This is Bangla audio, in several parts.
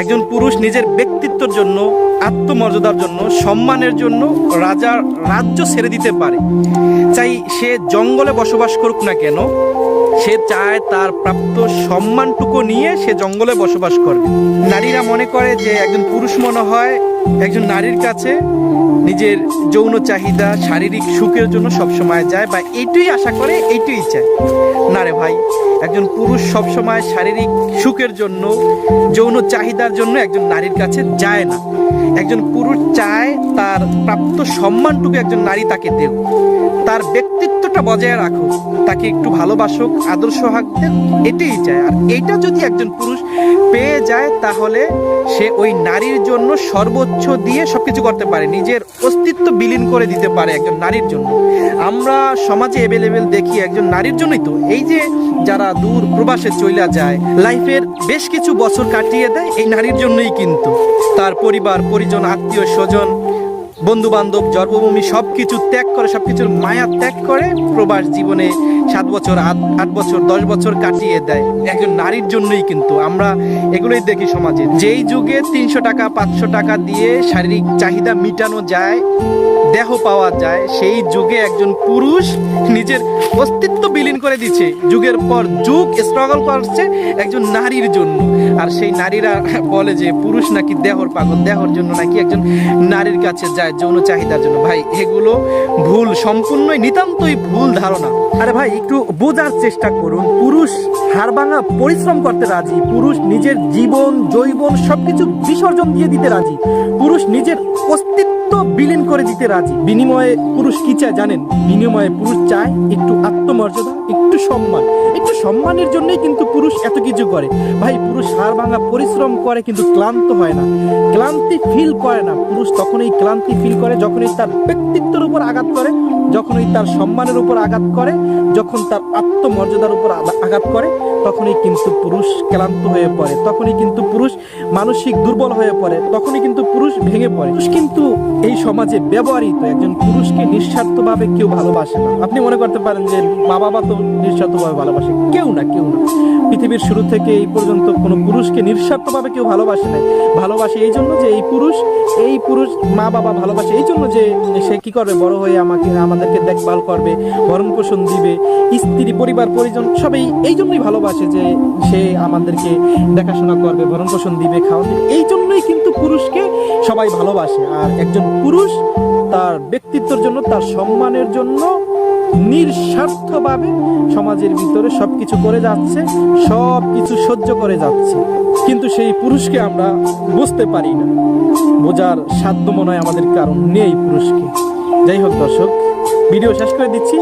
একজন পুরুষ নিজের ব্যক্তিত্বের জন্য, আত্মমর্যাদার জন্য, সম্মানের জন্য রাজার রাজ্য ছেড়ে দিতে পারে। চাই সে জঙ্গলে বসবাস করুক না কেন, সে চায় তার প্রাপ্ত সম্মানটুকু নিয়ে সে জঙ্গলে বসবাস করবে। নারীরা মনে করে যে একজন পুরুষ মনে হয়, একজন নারীর কাছে নিজের যৌন চাহিদা, শারীরিক সুখের জন্য সবসময় যায় বা এইটুই আশা করে এইটুই চায়। না রে ভাই। একজন পুরুষ সবসময় শারীরিক সুখের জন্য, যৌন চাহিদার জন্য একজন নারীর কাছে যায় না। একজন পুরুষ চায় তার প্রাপ্ত সম্মানটুকু একজন নারী তাকে দেব তার ব্যক্তিত্বটা বজায় রাখুক, তাকে একটু ভালোবাসুক আদর্শ হাক দেন এটাই চায়। আর এটা যদি একজন পুরুষ পেয়ে যায়, তাহলে সে ওই নারীর জন্য সর্বোচ্চ দিয়ে সবকিছু করতে পারে, নিজের অস্তিত্ব বিলীন করে দিতে পারে একজন নারীর জন্য। আমরা সমাজে অ্যাভেলেবেল দেখি একজন নারীর জন্যই তো। এই যে যারা দূর প্রবাসে চইলা যায় লাইফের বেশ কিছু বছর কাটিয়ে দেয়, এই নারীর জন্যই কিন্তু। তার পরিবার, পরিজন আত্মীয় স্বজন বন্ধু বান্ধব জন্মভূমি সব কিছু ত্যাগ করে সব কিছুর মায়া ত্যাগ করে প্রবাস জীবনে সাত বছর, আট আট বছর, দশ বছর কাটিয়ে দেয়। একজন নারীর জন্যই কিন্তু আমরা এগুলোই দেখি সমাজে। যেই যুগে তিনশো টাকা, পাঁচশো টাকা দিয়ে শারীরিক চাহিদা মিটানো যায় দেহ পাওয়া যায়, সেই যুগে একজন পুরুষ নিজের অস্তিত্ব বিলীন করে দিচ্ছে। যুগের পর যুগ স্ট্রাগল করছে একজন নারীর জন্য। আর সেই নারীরা বলে যে, পুরুষ নাকি দেহর পাগল, দেহর জন্য নাকি একজন নারীর কাছে যায় যৌন চাহিদার জন্য। ভাই, এগুলো ভুল, সম্পূর্ণই নিতান্তই ভুল ধারণা। আরে ভাই, একটু বোঝার চেষ্টা করুন, পুরুষ হাড়ভাঙা পরিশ্রম করতে রাজি, পুরুষ নিজের জীবন জৈবন সবকিছু বিসর্জন দিয়ে দিতে রাজি, পুরুষ নিজের অস্তিত্ব বিলীন করে দিতে রাজি। বিনিময়ে পুরুষ কি চায় জানেন? বিনিময়ে পুরুষ চায় একটু আত্মমর্যাদা, একটু সম্মান। একটু সম্মানের জন্যই কিন্তু পুরুষ এত কিছু করে। ভাই, পুরুষ হাড় ভাঙা পরিশ্রম করে কিন্তু ক্লান্ত হয় না। ক্লান্তি ফিল করে না। পুরুষ তখনই ক্লান্তি ফিল করে যখনই তার ব্যক্তিত্বের উপর আঘাত করে যখনই তার সম্মানের উপর আঘাত করে, যখন তার আত্মমর্যাদার উপর আঘাত করে, তখনই কিন্তু পুরুষ ক্লান্ত হয়ে পড়ে, তখনই কিন্তু পুরুষ মানসিক দুর্বল হয়ে পড়ে, তখনই কিন্তু পুরুষ ভেঙে পড়ে। পুরুষ কিন্তু এই সমাজে ব্যবহৃত একজন পুরুষকে নিঃস্বার্থভাবে কেউ ভালোবাসে না। আপনি মনে করতে পারেন যে মা বাবা তো নিঃস্বার্থভাবে ভালোবাসে। কেউ না কেউ না। পৃথিবীর শুরু থেকে এই পর্যন্ত কোনো পুরুষকে নিঃস্বার্থভাবে কেউ ভালোবাসে না ভালোবাসে এই জন্য যে এই পুরুষ এই পুরুষ মা বাবা ভালোবাসে এই জন্য যে সে কি করবে? বড় হয়ে আমাকে আমাদেরকে দেখভাল করবে, ভরণ পোষণ দিবে, স্ত্রী, পরিবার, পরিজন সবাই এই জন্যই ভালোবাসে যে সে আমাদেরকে দেখাশোনা করবে, ভরণ পোষণ দিবে খাওয়া দিবে এই জন্যই কিন্তু পুরুষকে সবাই ভালোবাসে। আর একজন পুরুষ তার ব্যক্তিত্বের জন্য, তার সম্মানের জন্য নিঃস্বার্থভাবে সমাজের ভিতরে সবকিছু করে যাচ্ছে সব কিছু সহ্য করে যাচ্ছে। কিন্তু সেই পুরুষকে আমরা বুঝতে পারি না। বোঝার সাধ্য মনে হয় আমাদের কারণ নেই পুরুষকে। যাই হোক দর্শক ভিডিও শেষ করে দিচ্ছি।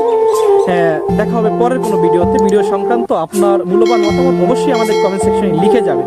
হ্যাঁ, দেখা হবে পরের কোনো ভিডিওতে। ভিডিও সংক্রান্ত আপনার মূল্যবান মতামত অবশ্যই আমাদের কমেন্ট সেকশনে লিখে যাবেন।